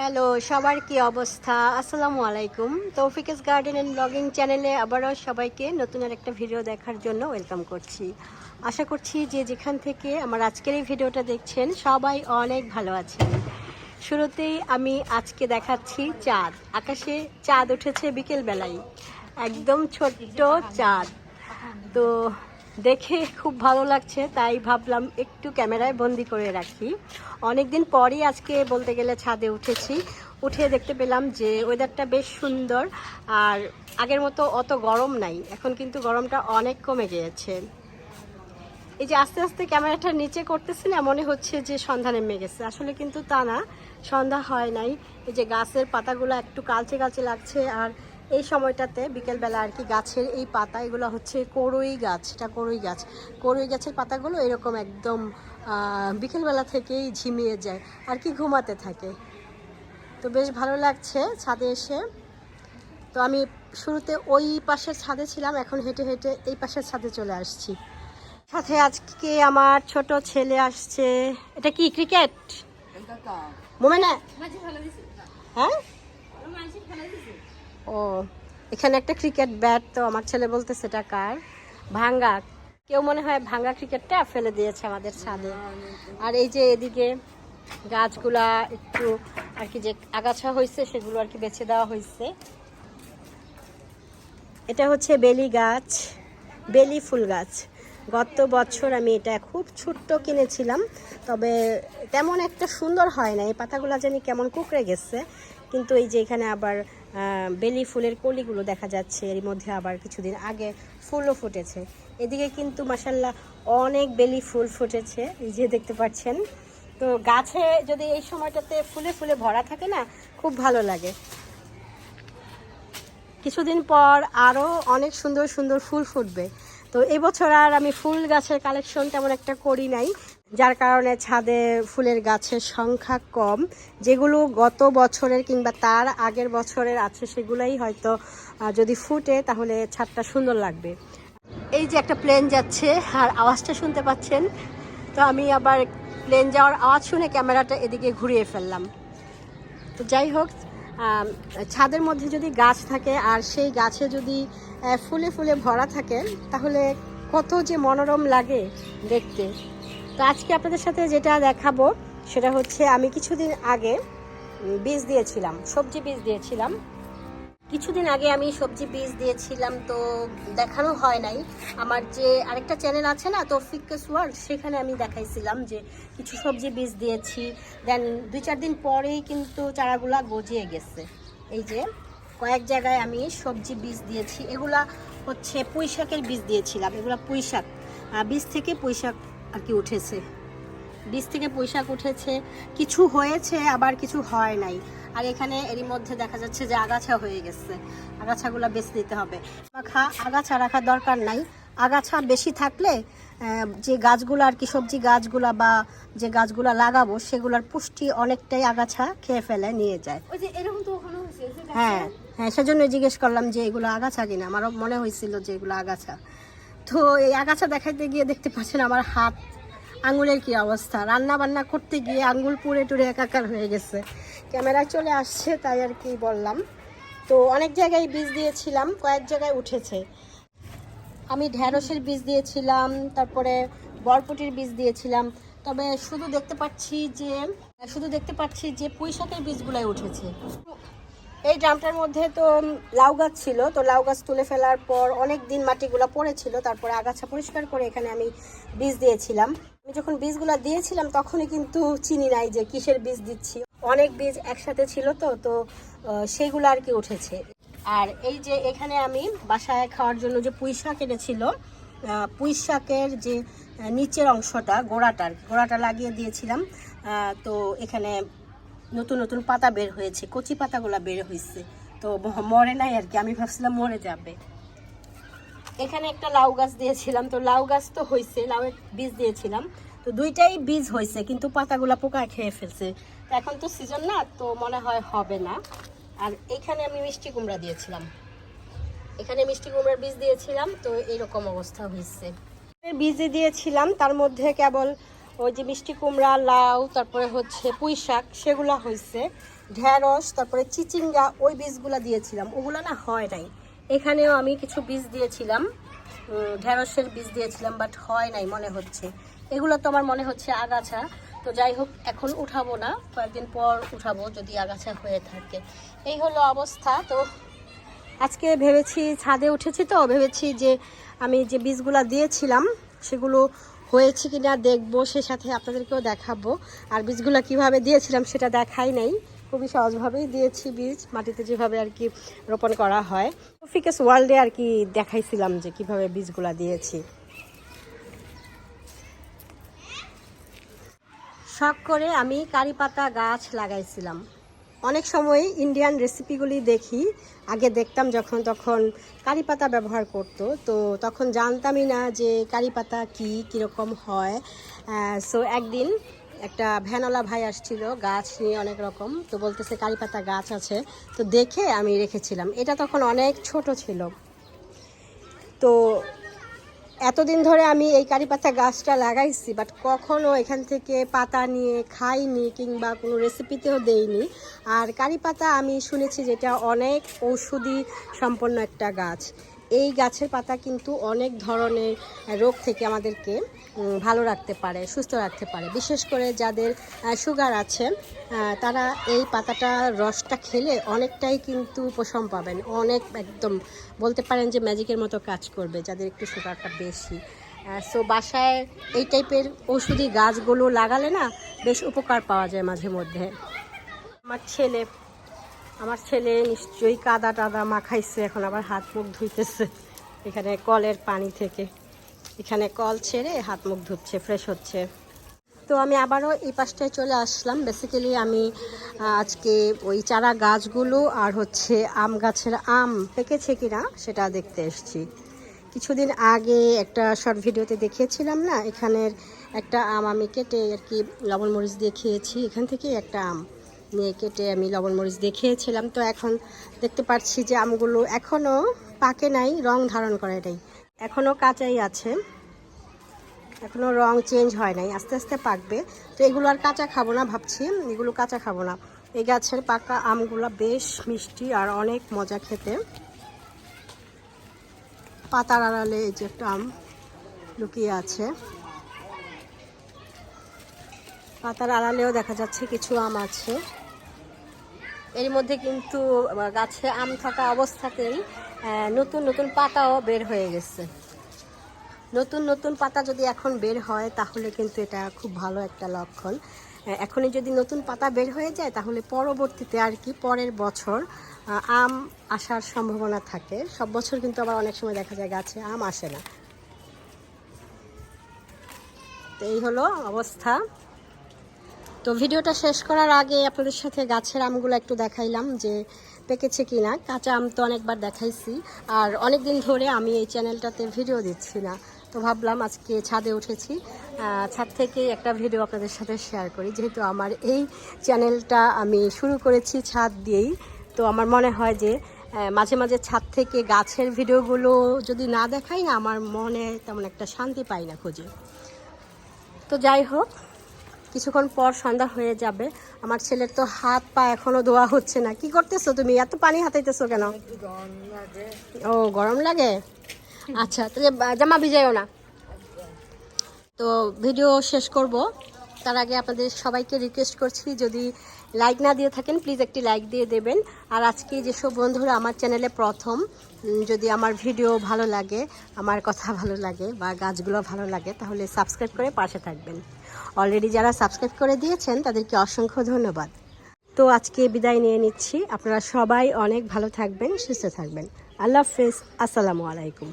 Hello, সবার কি অবস্থা? আসসালামু আলাইকুম। তৌফিকেস গার্ডেন অ্যান্ড ব্লগিং চ্যানেলে আবারও সবাইকে নতুন আর একটা ভিডিও দেখার জন্য ওয়েলকাম করছি। আশা করছি যে যেখান থেকে আমার আজকের এই ভিডিওটা দেখছেন, সবাই অনেক ভালো আছেন। শুরুতেই আমি আজকে দেখাচ্ছি চাঁদ। আকাশে চাঁদ উঠেছে বিকেলবেলায়। একদম ছোট্ট চাঁদ। তো দেখে খুব ভালো লাগছে, তাই ভাবলাম একটু ক্যামেরায় বন্দি করে রাখি। অনেকদিন পরই আজকে বলতে গেলে ছাদে উঠেছি। উঠে দেখতে পেলাম যে ওয়েদারটা বেশ সুন্দর, আর আগের মতো অত গরম নাই, এখন কিন্তু গরমটা অনেক কমে গিয়েছে। এই যে আস্তে আস্তে ক্যামেরাটা নিচে করতেছি না, মনে হচ্ছে যে সন্ধ্যা নেমে গেছে। আসলে কিন্তু তা না, সন্ধ্যা হয় নাই। এই যে গাছের পাতাগুলো একটু কালচে কালচে লাগছে, আর এই সময়টাতে বিকেলবেলা আর কি গাছের এই পাতা এগুলো হচ্ছে করই গাছ এটা করই গাছ। করই গাছের পাতাগুলো এরকম একদম বিকেলবেলা থেকেই ঝিমিয়ে যায় আর কি ঘুমাতে থাকে। তো বেশ ভালো লাগছে ছাদে এসে। তো আমি শুরুতে ওই পাশের ছাদে ছিলাম এখন হেঁটে হেঁটে এই পাশের ছাদে চলে আসছি। সাথে আজকে আমার ছোট ছেলে আসছে। এটা কি ক্রিকেট? মোমেনা? হ্যাঁ? ও, এখানে একটা ক্রিকেট ব্যাট তো আমার ছেলে বলতে সেটা কার? ভাঙ্গা। কেউ মনে হয় ভাঙ্গা ক্রিকেটটা ফেলে দিয়েছে আমাদের ছাদে। আর এই যে এদিকে গাছগুলা একটু আর কি যে আগাছা হয়েছে সেগুলো আর কি বেছে দেওয়া হয়েছে এটা হচ্ছে বেলি গাছ, বেলি ফুল গাছ। গত বছর আমি এটা খুব ছোট্ট কিনেছিলাম, তবে তেমন একটা সুন্দর হয় না। এই পাতাগুলো জানি কেমন কুকড়ে গেছে, কিন্তু এই যে এখানে আবার বেলি ফুলের কলিগুলো দেখা যাচ্ছে, এর মধ্যে আবার কিছুদিন আগে ফুলও ফুটেছে। এদিকে কিন্তু মাসাল্লাহ অনেক বেলি ফুল ফুটেছে, এই যে দেখতে পাচ্ছেন। তো গাছে যদি এই সময়টাতে ফুলে ফুলে ভরা থাকে না, খুব ভালো লাগে। কিছুদিন পর আরও অনেক সুন্দর সুন্দর ফুল ফুটবে। তো এবছর আর আমি ফুল গাছের কালেকশন তেমন একটা করি নাই। যার কারণে ছাদে ফুলের গাছের সংখ্যা কম। যেগুলো গত বছরের কিংবা তার আগের বছরের আছে, সেগুলোই হয়তো যদি ফুটে তাহলে ছাদটা সুন্দর লাগবে। এই যে একটা প্লেন যাচ্ছে, আর আওয়াজটা শুনতে পাচ্ছেন? তো আমি আবার প্লেন যাওয়ার আওয়াজ শুনে ক্যামেরাটা এদিকে ঘুরিয়ে ফেললাম। তো যাই হোক ছাদের মধ্যে যদি গাছ থাকে আর সেই গাছে যদি ফুলে ফুলে ভরা থাকে, তাহলে কত যে মনোরম লাগে দেখতে। তো আজকে আপনাদের সাথে যেটা দেখাবো, সেটা হচ্ছে আমি কিছুদিন আগে বীজ দিয়েছিলাম, সবজি বীজ দিয়েছিলাম। কিছুদিন আগে আমি সবজি বীজ দিয়েছিলাম, তো দেখানো হয় নাই। আমার যে আরেকটা চ্যানেল আছে না তৌফিকস ওয়ার্ল্ড, সেখানে আমি দেখাইছিলাম যে কিছু সবজি বীজ দিয়েছি। দেন দুই চার দিন পরেই কিন্তু চারাগুলা গজিয়ে গেছে। এই যে কয়েক জায়গায় আমি সবজি বীজ দিয়েছি। এগুলা হচ্ছে পুঁই শাকের বীজ দিয়েছিলাম। এগুলা পুঁই শাক বীজ থেকে পুঁই শাক আর কি উঠেছে। বীজ থেকে পুঁইশাক উঠেছে কিছু হয়েছে আবার কিছু হয় নাই। আর এখানে এরই মধ্যে দেখা যাচ্ছে যে আগাছা হয়ে গেছে। আগাছাগুলো বেছে দিতে হবে। রাখা আগাছা রাখার দরকার নাই। আগাছা বেশি থাকলে যে গাছগুলো আর কি সবজি গাছগুলা বা যে গাছগুলা লাগাবো সেগুলোর পুষ্টি অনেকটাই আগাছা খেয়ে ফেলে নিয়ে যায়। ওই যে এরকম তো ওখানে হয়েছে হ্যাঁ হ্যাঁ সেজন্য জিজ্ঞেস করলাম যে এগুলো আগাছা কিনা? আমারও মনে হয়েছিল যে এগুলো আগাছা। তো এই আগাছা দেখাইতে গিয়ে দেখতে পাচ্ছেন আমার হাত আঙুলের কি অবস্থা? রান্না বান্না করতে গিয়ে আঙুল পুড়ে টুরে একাকার হয়ে গেছে। ক্যামেরায় চলে আসছে, তাই আর কি বললাম। তো অনেক জায়গায় বীজ দিয়েছিলাম, কয়েক জায়গায় উঠেছে। আমি ঢ্যাঁড়সের বীজ দিয়েছিলাম, তারপরে বরপটির বীজ দিয়েছিলাম। তবে শুধু দেখতে পাচ্ছি যে, শুধু দেখতে পাচ্ছি যে পুঁই শাকের বীজগুলাই উঠেছে। এই ড্রামটার মধ্যে তো লাউ গাছ ছিল, তো লাউ গাছ তুলে ফেলার পর অনেক দিন মাটিগুলো পড়েছিল, তারপরে আগাছা পরিষ্কার করে এখানে আমি বীজ দিয়েছিলাম। আমি যখন বীজগুলো দিয়েছিলাম, তখনই কিন্তু চিনি নাই যে কিসের বীজ দিচ্ছি। অনেক বীজ একসাথে ছিল তো তো সেগুলো আর কি উঠেছে। আর এই যে এখানে আমি বাসায় খাওয়ার জন্য যে পুঁই শাক এনেছিল পুঁই শাকের যে নিচের অংশটা গোড়াটার গোড়াটা লাগিয়ে দিয়েছিলাম। তো এখানে নতুন নতুন পাতা বের হয়েছে, কচি পাতাগুলো বের হয়েছে তো মরে নাই আর কি, আমি ভাবছিলাম মরে যাবে। এখানে একটা লাউ গাছ দিয়েছিলাম, তো লাউ গাছ তো হয়েছে লাউয়ের বীজ দিয়েছিলাম। তো দুইটাই বীজ হয়েছে কিন্তু পাতাগুলো পোকা খেয়ে ফেলছে। তো এখন তো সিজন না, তো মনে হয় হবে না। আর এখানে আমি মিষ্টি কুমড়া দিয়েছিলাম। এখানে মিষ্টি কুমড়ার বীজ দিয়েছিলাম, তো এইরকম অবস্থা হয়েছে বীজ দিয়েছিলাম, তার মধ্যে কেবল ওই যে মিষ্টি কুমড়া, লাউ, তারপরে হচ্ছে পুঁই শাক, সেগুলো হয়েছে ঢ্যাঁড়স তারপরে চিচিঙ্গা, ওই বীজগুলো দিয়েছিলাম। ওগুলো না হয় নাই। এখানেও আমি কিছু বীজ দিয়েছিলাম। ঢ্যাঁড়সের বীজ দিয়েছিলাম বাট হয় নাই মনে হচ্ছে। এগুলো তো আমার মনে হচ্ছে আগাছা। তো যাই হোক, এখন উঠাবো না। কয়েকদিন পর উঠাবো যদি আগাছা হয়ে থাকে। এই হলো অবস্থা। তো আজকে ভেবেছি ছাদে উঠেছি তো, ভেবেছি যে আমি যে বীজগুলো দিয়েছিলাম, সেগুলো হয়েছে কিনা দেখব, সে সাথে আপনাদেরকেও দেখাবো। আর বীজগুলো কীভাবে দিয়েছিলাম সেটা দেখাই নাই। খুবই সহজভাবেই দিয়েছি বীজ, মাটিতে যেভাবে আর কি রোপণ করা হয়। ফিকাস ওয়ার্ল্ডে আর কি দেখাইছিলাম যে কীভাবে বীজগুলো দিয়েছি। শখ করে আমি কারি পাতা গাছ লাগাইছিলাম। অনেক সময় ইন্ডিয়ান রেসিপিগুলি দেখি, আগে দেখতাম যখন তখন কারি পাতা ব্যবহার করতো, তো তখন জানতামই না যে কারি পাতা কী, কীরকম হয়। সো একদিন একটা ভ্যানওয়ালা ভাই আসছিল, গাছ নিয়ে অনেক রকম। তো বলতেছে, কারি পাতা গাছ আছে। তো দেখে আমি রেখেছিলাম। এটা তখন অনেক ছোট ছিল। তো এতদিন ধরে আমি এই কারি পাতা গাছটা লাগাইছি বাট কখনও এখান থেকে পাতা নিয়ে খাইনি কিংবা কোনো রেসিপিতেও দেইনি। আর কারি পাতা আমি শুনেছি যেটা অনেক ঔষধি সম্পন্ন একটা গাছ। এই গাছের পাতা কিন্তু অনেক ধরনের রোগ থেকে আমাদেরকে ভালো রাখতে পারে, সুস্থ রাখতে পারে। বিশেষ করে যাদের সুগার আছে তারা এই পাতাটার রসটা খেলে অনেকটাই কিন্তু উপশম পাবেন। অনেক একদম বলতে পারেন যে ম্যাজিকের মতো কাজ করবে যাদের একটু সুগারটা বেশি। সো বাসায় এই টাইপের ওষুধি গাছগুলো লাগালে না বেশ উপকার পাওয়া যায় মাঝে মধ্যে। আমার ছেলে আমার ছেলে নিশ্চয়ই কাদা টাদা মাখাইছে, এখন আবার হাত মুখ ধুইতেছে। এখানে কলের পানি থেকে। এখানে কল ছেড়ে হাত মুখ ধুচ্ছে ফ্রেশ হচ্ছে। তো আমি আবারও এই পাশটায় চলে আসলাম। বেসিক্যালি আমি আজকে ওই চারা গাছগুলো আর হচ্ছে আম গাছের আম পেকেছে কিনা সেটা দেখতে এসেছি। কিছুদিন আগে একটা শর্ট ভিডিওতে দেখিয়েছিলাম না, এখানের একটা আম আমি কেটে আর কি লবণ মরিচ দিয়ে খেয়েছি। এখান থেকেই একটা আম। নিয়ে কেটে আমি লবণ মরিচ দিয়ে খেয়েছিলাম। তো এখন দেখতে পাচ্ছি যে আমগুলো এখনও পাকে নাই, রং ধারণ করে নাই। এখনও কাঁচাই আছে। এখনও রং চেঞ্জ হয় নাই, আস্তে আস্তে পাকবে। তো এগুলো আর কাঁচা খাব না ভাবছি, এগুলো কাঁচা খাব না। এই গাছের পাকা আমগুলো বেশ মিষ্টি আর অনেক মজা খেতে। পাতার আড়ালে এই যে একটা আম লুকিয়ে আছে। পাতার আড়ালেও দেখা যাচ্ছে কিছু আম আছে। এর মধ্যে কিন্তু গাছে আম থাকা অবস্থাতেই নতুন নতুন পাতাও বের হয়ে গেছে। নতুন নতুন পাতা যদি এখন বের হয়, তাহলে কিন্তু এটা খুব ভালো একটা লক্ষণ। এখনই যদি নতুন পাতা বের হয়ে যায়, তাহলে পরবর্তীতে আর কি পরের বছর আম আসার সম্ভাবনা থাকে। সব বছর কিন্তু আবার অনেক সময় দেখা যায় গাছে আম আসে না। তো এই হলো অবস্থা। তো ভিডিওটা শেষ করার আগে আপনাদের সাথে গাছের আমগুলো একটু দেখাইলাম যে পেকেছে কি না কাঁচা আম তো অনেকবার দেখাইছি। আর অনেক দিন ধরে আমি এই চ্যানেলটাতে ভিডিও দিচ্ছি না। তো ভাবলাম আজকে ছাদে উঠেছি। ছাদ থেকে একটা ভিডিও আপনাদের সাথে শেয়ার করি। যেহেতু আমার এই চ্যানেলটা আমি শুরু করেছি ছাদ দিয়েই, তো আমার মনে হয় যে মাঝে মাঝে ছাদ থেকে গাছের ভিডিওগুলো যদি না দেখাই না, আমার মনে তেমন একটা শান্তি পাই না খুঁজে। তো যাই হোক কিছুক্ষণ পর সন্ধ্যা হয়ে যাবে। আমার ছেলের তো হাত পা এখনও ধোয়া হচ্ছে না। কি করতেছো তুমি? এত পানি হাতাইতেছো কেন? ও, গরম লাগে? আচ্ছা তাহলে জামা ভিজাইও না। তো ভিডিও শেষ করব। তার আগে আপনাদের সবাইকে রিকোয়েস্ট করছি যদি লাইক না দিয়ে থাকেন প্লিজ একটি লাইক দিয়ে দেবেন। আর আজকে যেসব বন্ধুরা আমার চ্যানেলে প্রথম যদি আমার ভিডিও ভালো লাগে, আমার কথা ভালো লাগে বা গাছগুলো ভালো লাগে, তাহলে সাবস্ক্রাইব করে পাশে থাকবেন। অলরেডি যারা সাবস্ক্রাইব করে দিয়েছেন, তাদেরকে অসংখ্য ধন্যবাদ। তো আজকে বিদায় নিয়ে নিচ্ছি। আপনারা সবাই অনেক ভালো থাকবেন, সুস্থ থাকবেন। আল্লাহ হাফেজ। আসসালামু আলাইকুম।